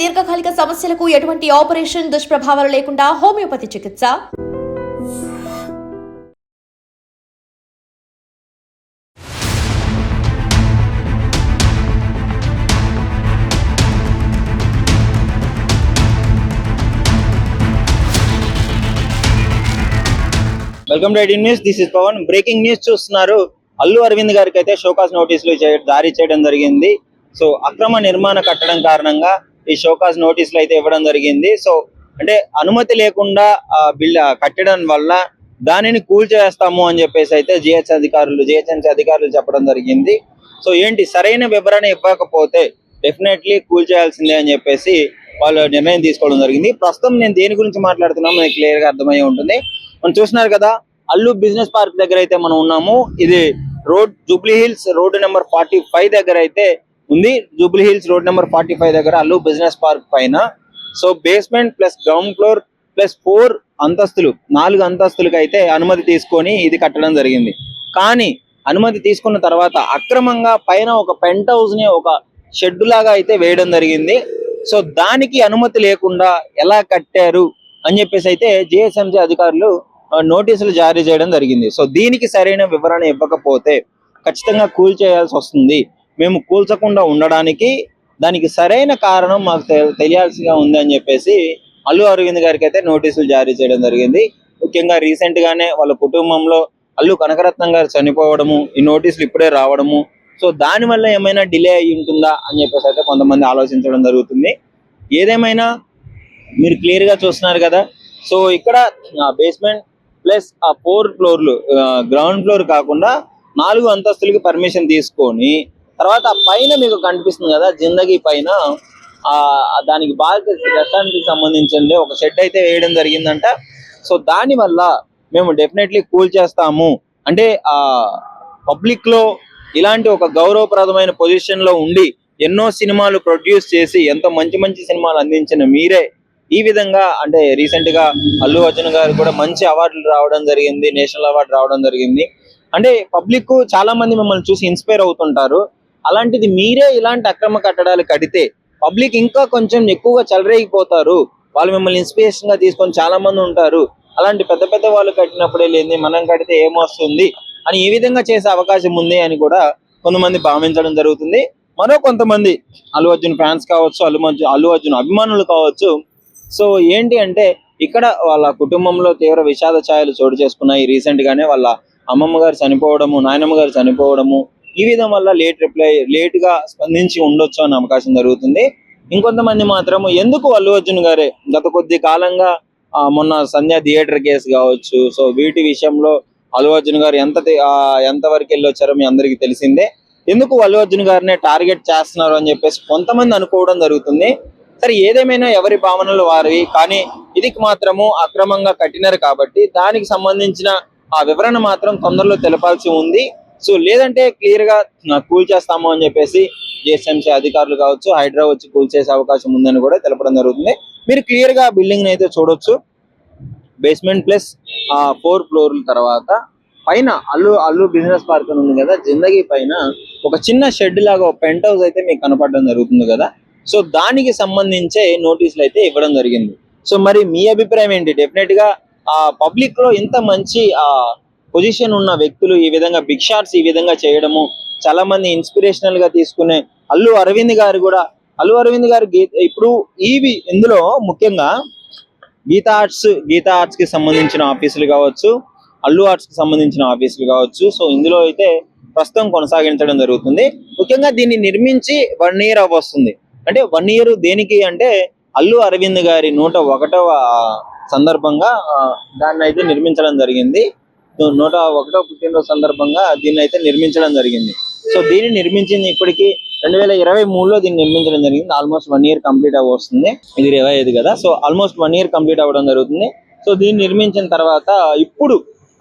దీర్ఘకాలిక సమస్యలకు ఎటువంటి ఆపరేషన్ దుష్ప్రభావాలు లేకుండా హోమియోపతి చికిత్స. Welcome to news. This is Pavan. Breaking news చూస్తున్నారు. అల్లు అరవింద్ గారికి అయితే షోకాస్ నోటీసులు దారి జారీ చేయడం జరిగింది. సో అక్రమ నిర్మాణ కట్టడం కారణంగా ఈ షోకాస్ నోటీసులు అయితే ఇవ్వడం జరిగింది. సో అంటే అనుమతి లేకుండా ఆ బిల్ కట్టడం వల్ల దానిని కూల్ చేస్తాము అని చెప్పేసి అయితే జిహెచ్ అధికారులు జిహెచ్ఎంసీ అధికారులు చెప్పడం జరిగింది. సో ఏంటి? సరైన వివరణ ఇవ్వకపోతే డెఫినెట్లీ కూల్ చేయాల్సిందే అని చెప్పేసి వాళ్ళు నిర్ణయం తీసుకోవడం జరిగింది. ప్రస్తుతం నేను దేని గురించి మాట్లాడుతున్నా మనకి క్లియర్గా అర్థమై ఉంటుంది. మనం చూస్తున్నారు కదా అల్లు బిజినెస్ పార్క్ దగ్గర అయితే మనం ఉన్నాము. ఇది road Jubilee Hills road number forty five దగ్గర అయితే ఉంది. Jubilee Hills road number forty five దగ్గర అల్లు బిజినెస్ పార్క్ పైన. So basement plus ground floor plus four అంతస్తులు నాలుగు అంతస్తులకు అయితే అనుమతి తీసుకొని ఇది కట్టడం జరిగింది. కానీ అనుమతి తీసుకున్న తర్వాత అక్రమంగా పైన ఒక పెంట్ హౌస్ని ఒక షెడ్ లాగా అయితే వేయడం జరిగింది. సో దానికి అనుమతి లేకుండా ఎలా కట్టారు అని చెప్పేసి అయితే జిఎస్ఎంసీ అధికారులు నోటీసులు జారీ చేయడం జరిగింది. సో దీనికి సరైన వివరణ ఇవ్వకపోతే ఖచ్చితంగా కూల్ చేయాల్సి వస్తుంది. మేము కూల్చకుండా ఉండడానికి దానికి సరైన కారణం మాకు తె- తెలియాల్సిగా ఉంది అని చెప్పేసి అల్లు అరవింద్ గారికి అయితే నోటీసులు జారీ చేయడం జరిగింది. ముఖ్యంగా రీసెంట్ గానే వాళ్ళ కుటుంబంలో అల్లు కనకరత్నం గారు చనిపోవడము ఈ నోటీసులు ఇప్పుడే రావడము. సో దాని వల్ల ఏమైనా డిలే అయి ఉంటుందా అని చెప్పేసి అయితే కొంతమంది ఆలోచించడం జరుగుతుంది. ఏదేమైనా మీరు క్లియర్గా చూస్తున్నారు కదా సో ఇక్కడ బేస్మెంట్ ప్లస్ ఆ ఫోర్ ఫ్లోర్లు గ్రౌండ్ ఫ్లోర్ కాకుండా నాలుగు అంతస్తులకి పర్మిషన్ తీసుకొని తర్వాత పైన మీకు కనిపిస్తుంది కదా జిందగీ పైన ఆ దానికి బాగా రెస్టారెంట్కి సంబంధించింది ఒక షెడ్ అయితే వేయడం జరిగిందంట. సో దాని వల్ల మేము డెఫినెట్లీ కూల్ చేస్తాము. అంటే ఆ పబ్లిక్లో ఇలాంటి ఒక గౌరవప్రదమైన పొజిషన్లో ఉండి ఎన్నో సినిమాలు ప్రొడ్యూస్ చేసి ఎంతో మంచి మంచి సినిమాలు అందించిన మీరే ఈ విధంగా అంటే రీసెంట్గా అల్లు అర్జున్ గారు కూడా మంచి అవార్డులు రావడం జరిగింది నేషనల్ అవార్డు రావడం జరిగింది. అంటే పబ్లిక్ చాలా మంది మిమ్మల్ని చూసి ఇన్స్పైర్ అవుతుంటారు. అలాంటిది మీరే ఇలాంటి అక్రమ కట్టడాలు కడితే పబ్లిక్ ఇంకా కొంచెం ఎక్కువగా చెలరేగిపోతారు. వాళ్ళు మిమ్మల్ని ఇన్స్పిరేషన్గా తీసుకొని చాలా మంది ఉంటారు. అలాంటి పెద్ద పెద్ద వాళ్ళు కట్టినప్పుడే లేని మనం కడితే ఏమొస్తుంది అని ఈ విధంగా చేసే అవకాశం ఉంది అని కూడా కొంతమంది భావించడం జరుగుతుంది. మరో కొంతమంది అల్లు అర్జున్ ఫ్యాన్స్ కావచ్చు అల్లు అర్జున్ అల్లు అర్జున్ అభిమానులు కావచ్చు. సో ఏంటి అంటే ఇక్కడ వాళ్ళ కుటుంబంలో తీవ్ర విషాద ఛాయలు చోటు చేసుకున్నాయి. రీసెంట్ గానే వాళ్ళ అమ్మమ్మ గారు చనిపోవడము నాయనమ్మ గారు చనిపోవడము ఈ విధం వల్ల లేట్ రిప్లై లేట్గా స్పందించి ఉండొచ్చు అనే అవకాశం జరుగుతుంది. ఇంకొంతమంది మాత్రం ఎందుకు అల్లు అర్జున్ గారే? గత కొద్ది కాలంగా మొన్న సంధ్య థియేటర్ కేసు కావచ్చు. సో వీటి విషయంలో అల్లు అర్జున్ గారు ఎంత ఎంతవరకు వెళ్ళొచ్చారో ఎంత వరకు వెళ్ళి వచ్చారో మీ అందరికీ తెలిసిందే. ఎందుకు అల్లు అర్జున్ గారినే టార్గెట్ చేస్తున్నారు అని చెప్పేసి కొంతమంది అనుకోవడం జరుగుతుంది. సరే ఏదేమైనా ఎవరి భావనలు వారివి? కానీ ఇది మాత్రము అక్రమంగా కట్టినారు కాబట్టి దానికి సంబంధించిన ఆ వివరణ మాత్రం తొందరలో తెలపాల్సి ఉంది. సో లేదంటే క్లియర్గా కూల్ చేస్తాము అని చెప్పేసి జిఎస్ఎంసీ అధికారులు కావచ్చు హైడ్రా వచ్చి కూల్ చేసే అవకాశం ఉందని కూడా తెలపడం జరుగుతుంది. మీరు క్లియర్గా బిల్డింగ్ అయితే చూడొచ్చు. బేస్మెంట్ ప్లస్ ఆ ఫోర్ ఫ్లోర్ల తర్వాత పైన అల్లు అల్లు బిజినెస్ పార్క్ అని ఉంది కదా జిందగీ పైన ఒక చిన్న షెడ్ లాగా పెంట్ హౌస్ అయితే మీకు కనపడడం జరుగుతుంది కదా. సో దానికి సంబంధించే నోటీసులు అయితే ఇవ్వడం జరిగింది. సో మరి మీ అభిప్రాయం ఏంటి? డెఫినెట్గా ఆ పబ్లిక్లో ఇంత మంచి ఆ పొజిషన్ ఉన్న వ్యక్తులు ఈ విధంగా బిగ్ షాట్స్ ఈ విధంగా చేయడము చాలా మంది ఇన్స్పిరేషనల్గా తీసుకునే అల్లు అరవింద్ గారు కూడా అల్లు అరవింద్ గారు ఇప్పుడు ఇవి ఇందులో ముఖ్యంగా గీతా ఆర్ట్స్ గీతా ఆర్ట్స్కి సంబంధించిన ఆఫీసులు కావచ్చు అల్లు ఆర్ట్స్కి సంబంధించిన ఆఫీసులు కావచ్చు. సో ఇందులో అయితే ప్రస్తుతం కొనసాగించడం జరుగుతుంది. ముఖ్యంగా దీన్ని నిర్మించి వన్ ఇయర్ వస్తుంది అంటే వన్ ఇయర్ దేనికి అంటే అల్లు అరవింద్ గారి నూట ఒకటవ సందర్భంగా దాన్ని అయితే నిర్మించడం జరిగింది. సో నూట ఒకటో పుట్టినరోజు సందర్భంగా దీన్ని అయితే నిర్మించడం జరిగింది. సో దీన్ని నిర్మించింది ఇప్పటికి రెండు వేల ఇరవై మూడులో దీన్ని నిర్మించడం జరిగింది. ఆల్మోస్ట్ వన్ ఇయర్ కంప్లీట్ అవ్వస్తుంది. ఇది ఇరవై ఐదు కదా. So almost one year complete అవ్వడం జరుగుతుంది. సో దీన్ని నిర్మించిన తర్వాత ఇప్పుడు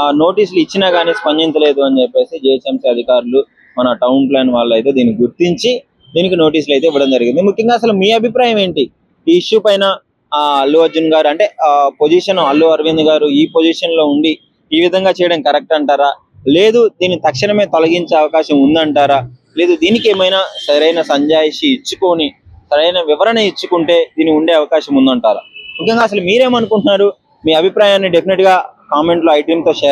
ఆ నోటీసులు ఇచ్చినా కానీ స్పందించలేదు అని చెప్పేసి జిహెచ్ఎంసీ అధికారులు మన టౌన్ ప్లాన్ వాళ్ళు అయితే దీన్ని గుర్తించి దీనికి నోటీసులు అయితే ఇవ్వడం జరిగింది. ముఖ్యంగా అసలు మీ అభిప్రాయం ఏంటి? ఈ ఇష్యూ పైన అల్లు అర్జున్ గారు అంటే పొజిషన్ అల్లు అరవింద్ గారు ఈ పొజిషన్లో ఉండి ఈ విధంగా చేయడం కరెక్ట్ అంటారా? లేదు దీన్ని తక్షణమే తొలగించే అవకాశం ఉందంటారా? లేదు దీనికి ఏమైనా సరైన సంజాయిషి ఇచ్చుకొని సరైన వివరణ ఇచ్చుకుంటే దీని ఉండే అవకాశం ఉందంటారా? ముఖ్యంగా అసలు మీరేమనుకుంటున్నారు? మీ అభిప్రాయాన్ని డెఫినెట్గా కామెంట్లో షేర్